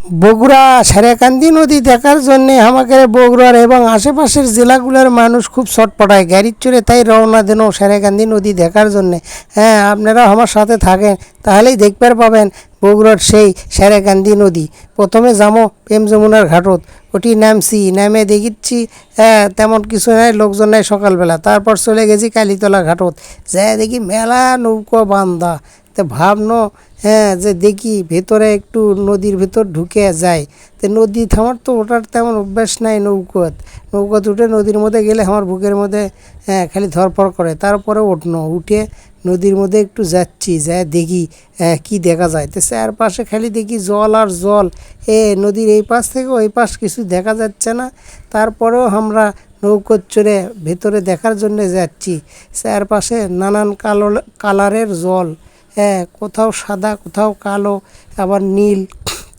বগুড়া সারেকান্দি নদী দেখার জন্যে আমাকে বগুড়ার এবং আশেপাশের জেলাগুলোর মানুষ খুব ছটপটায় গাড়ির চড়ে তাই রওনা দেন সারেকান্দি নদী দেখার জন্যে। হ্যাঁ আপনারা আমার সাথে থাকেন, তাহলেই দেখবার পাবেন বগুড়ার সেই সারেকান্দি নদী। প্রথমে যাব প্রেম যমুনার ঘাটত, ওটি নামছি, নামে দেখিচ্ছি হ্যাঁ তেমন কিছু নাই, লোকজন নাই সকালবেলা। তারপর চলে গেছি কালীতলা ঘাটত যাই দেখি মেলা নৌকো বান্ধা তো ভাবনো হ্যাঁ যে দেখি ভেতরে একটু নদীর ভেতর ঢুকে যায়। তো নদী আমার তো ওটার তেমন অভ্যাস নাই নৌকোত। নৌকোত উঠে নদীর মধ্যে গেলে আমার বুকের মধ্যে হ্যাঁ খালি ধরপড় করে। তারপরে উঠনো উঠে নদীর মধ্যে একটু যাচ্ছি যাই দেখি হ্যাঁ, কি দেখা যায়। তো চারপাশে খালি দেখি জল আর জল। এ নদীর এই পাশ থেকে ওই পাশ কিছু দেখা যাচ্ছে না। তারপরেও আমরা নৌকোর চড়ে ভেতরে দেখার জন্য যাচ্ছি। চারপাশে নানান কালো কালারের জল। হ্যাঁ কোথাও সাদা কোথাও কালো আবার নীল।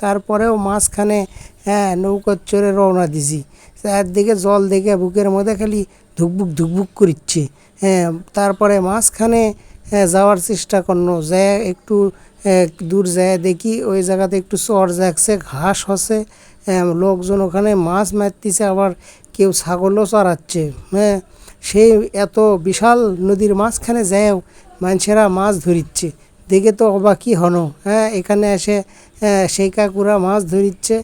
তারপরেও মাঝখানে হ্যাঁ নৌকোর চড়ে রওনা দিছি। চারদিকে জল দেখে বুকের মধ্যে খালি ধুকবুক ধুকবুক করিচ্ছে। হ্যাঁ তারপরে মাঝখানে হ্যাঁ, যাওয়ার চেষ্টা করল। যে একটু দূর যায় দেখি ওই জায়গাতে একটু চর যাচ্ছে ঘাস হচ্ছে। লোকজন ওখানে মাছ মারতেছে আবার কেউ ছাগলও চড়াচ্ছে। হ্যাঁ সেই এত বিশাল নদীর মাঝখানে যায়ও মানুষেরা মাছ ধরিচ্ছে। দেখে তো অবাকই হনো? হ্যাঁ এখানে এসে হ্যাঁ, সেই কাকুরা মাছ ধরিচ্ছে।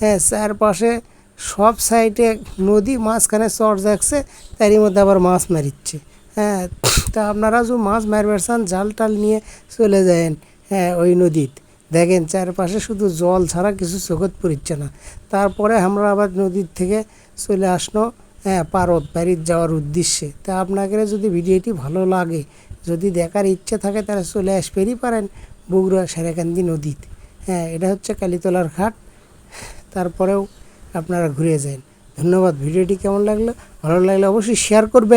হ্যাঁ চারপাশে সব সাইডে নদী মাঝখানে চর যাচ্ছে তারই মধ্যে আবার মাছ মারিচ্ছে। হ্যাঁ তা আপনারা যে মাছ মারবার চান জাল টাল নিয়ে চলে যায়েন হ্যাঁ ওই নদীত। দেখেন চারপাশে শুধু জল ছাড়া কিছু চোখত পড়ছে না। তারপরে আমরা আবার নদীর থেকে চলে আসলো হ্যাঁ পারত বাড়ির যাওয়ার উদ্দেশ্যে। তা আপনাকে যদি ভিডিওটি ভালো লাগে যদি দেখার ইচ্ছা থাকে তারা চলে আস আসবেরই পারেন বগুড়া সেরাকান্দি নদীতে। হ্যাঁ এটা হচ্ছে কালীতলার ঘাট। তারপরেও আপনারা ঘুরে যান। ধন্যবাদ। ভিডিওটি কেমন লাগল? ভালো লাগলে অবশ্যই শেয়ার করবেন।